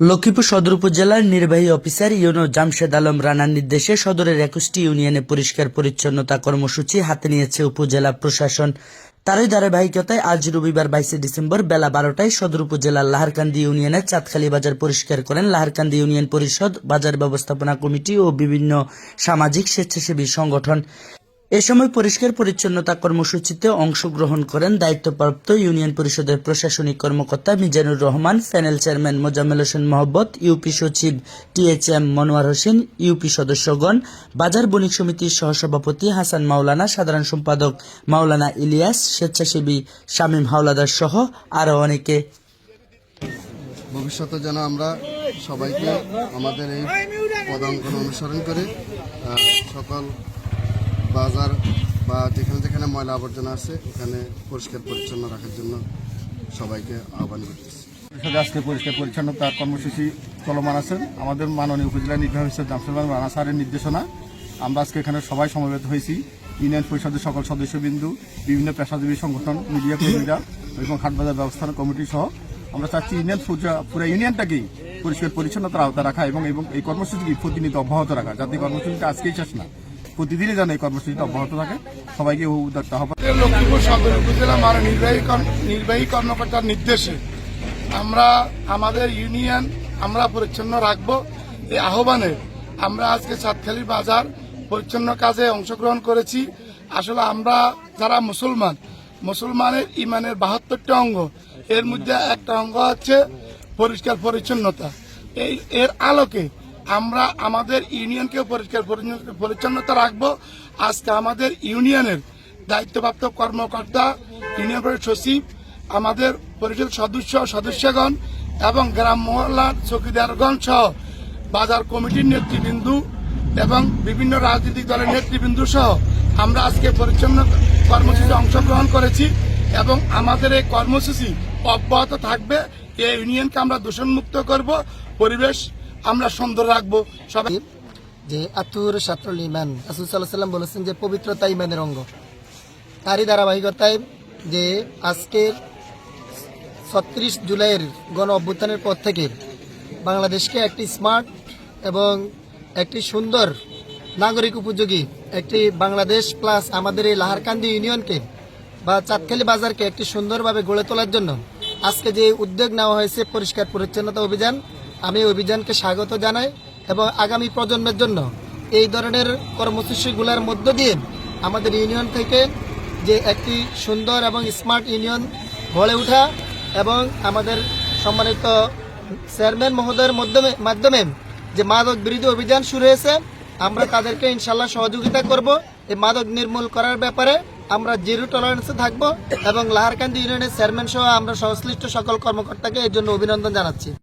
লক্ষ্মীপুর সদর উপজেলার নির্বাহী অফিসার ইউনো জামশেদ আলম রানার নির্দেশে সদরের একুশটি ইউনিয়নে পরিষ্কার পরিচ্ছন্নতা কর্মসূচি হাতে নিয়েছে উপজেলা প্রশাসন। তারই ধারাবাহিকতায় আজ রবিবার বাইশে ডিসেম্বর বেলা বারোটায় সদর উপজেলার লাহারকান্দি ইউনিয়নের চাঁদখালী বাজার পরিষ্কার করেন লাহারকান্দি ইউনিয়ন পরিষদ, বাজার ব্যবস্থাপনা কমিটি ও বিভিন্ন সামাজিক স্বেচ্ছাসেবী সংগঠন। এ সময় পরিষ্কার পরিচ্ছন্নতা কর্মসূচিতে অংশগ্রহণ করেন দায়িত্বপ্রাপ্ত ইউনিয়ন পরিষদের প্রশাসনিক কর্মকর্তা Mizanur Rahman panel chairman Mozammel Hossain Mohabbat, UP সচিব টিএচএম মনোয়ার হোসেন, ইউপি সদস্যগণ, বাজার বণিক সমিতির সহসভাপতি হাসান মাওলানা, সাধারণ সম্পাদক মাওলানা ইলিয়াস, স্বেচ্ছাসেবী শামীম হাওলাদার সহ আরও অনেকে। ভবিষ্যতে যেন আমরা সবাইকে আমাদের এই পদাঙ্কন অনুসরণ করে সকল বাজার বা যেখানে যেখানে ময়লা আবর্জনা আছে, ওখানে পরিষ্কার পরিচ্ছন্ন রাখার জন্য সবাইকে আহ্বান করতেছি। আজকে পরিষ্কার পরিচ্ছন্নতা কর্মসূচি চলমান আছে। আমাদের মাননীয় উপজেলা নির্বাহী অফিসার রানা স্যারের নির্দেশনা। আমরা আজকে এখানে সবাই সমবেত হয়েছি। ইউনিয়ন পরিষদের সকল সদস্যবিন্দু, বিভিন্ন পেশাজীবী সংগঠন, মিডিয়া কর্মীরা এবং হাটবাজার ব্যবস্থাপনা কমিটি সহ। আমরা চাচ্ছি ইউনিয়ন পুরো- ইউনিয়নটাকেই পরিষ্কার পরিচ্ছন্নতার আওতা রাখা এবং এই কর্মসূচিকে প্রতিনিয়ত অব্যাহত রাখা। যাতে কর্মসূচিটা আজকেই শেষ না। প্রতিদিনই যেন এই কর্মসূচিটা অব্যাহত থাকে। সবাইকে উদ্যোক্তা আহ্বান। লক্ষ্মীপুর সদর উপজেলা নির্বাহী নির্বাহী কর্মকর্তার নির্দেশে আমরা আমাদের ইউনিয়ন আমরা পরিচ্ছন্ন রাখব। এই আহ্বানে আমরা আজকে সাতখালী বাজার পরিচ্ছন্ন কাজে অংশগ্রহণ করেছি। আসলে আমরা যারা মুসলমান, মুসলমানের ইমানের বাহাত্তরটা অঙ্গ, এর মধ্যে একটা অঙ্গ হচ্ছে পরিষ্কার পরিচ্ছন্নতা। এই এর আলোকে আমরা আমাদের ইউনিয়নকেও পরিষ্কার পরিচ্ছন্ন- পরিচ্ছন্নতা রাখব। আজকে আমাদের ইউনিয়নের দায়িত্বপ্রাপ্ত কর্মকর্তা, ইউনিয়ন পরিষদ সচিব, আমাদের পরিষদ সদস্য, সদস্যগণ এবং গ্রাম মহল্লার চৌকিদারগণ সহ বাজার কমিটির নেতৃবৃন্দ এবং বিভিন্ন রাজনৈতিক দলের নেতৃবৃন্দ সহ আমরা আজকে পরিচ্ছন্ন কর্মসূচিতে অংশগ্রহণ করেছি এবং আমাদের এই কর্মসূচি অব্যাহত থাকবে। এই ইউনিয়নকে আমরা দূষণমুক্ত করব। পরিবেশ আমরা সুন্দর রাখব। সবাই যে আতুর সাত্রুল ইমান, রাসুল সাল্লাহ সাল্লাম বলেছেন যে পবিত্রতা ইমানের অঙ্গ। তারই ধারাবাহিকতায় যে আজকের ছত্রিশ জুলাইয়ের গণ অভ্যুত্থানের পর থেকে বাংলাদেশকে একটি স্মার্ট এবং একটি সুন্দর নাগরিক উপযোগী, একটি বাংলাদেশ প্লাস আমাদের এই লাহারকান্দি ইউনিয়নকে বা চাঁদখালি বাজারকে একটি সুন্দরভাবে গড়ে তোলার জন্য আজকে যে উদ্যোগ নেওয়া হয়েছে, পরিষ্কার পরিচ্ছন্নতা অভিযান আমি অভিযানকে স্বাগত জানাই এবং আগামী প্রজন্মের জন্য এই ধরনের কর্মসূচিগুলোর মধ্য দিয়ে আমাদের ইউনিয়ন থেকে যে একটি সুন্দর এবং স্মার্ট ইউনিয়ন গড়ে ওঠা এবং আমাদের সম্মানিত চেয়ারম্যান মহোদয়ের মাধ্যমে মাধ্যমে যে মাদক বিরোধী অভিযান শুরু হয়েছে, আমরা তাদেরকে ইনশাল্লাহ সহযোগিতা করব। এই মাদক নির্মূল করার ব্যাপারে আমরা জিরো টলারেন্সে থাকব এবং লাহারকান্দি ইউনিয়নের চেয়ারম্যান সহ আমরা সংশ্লিষ্ট সকল কর্মকর্তাকে এর জন্য অভিনন্দন জানাচ্ছি।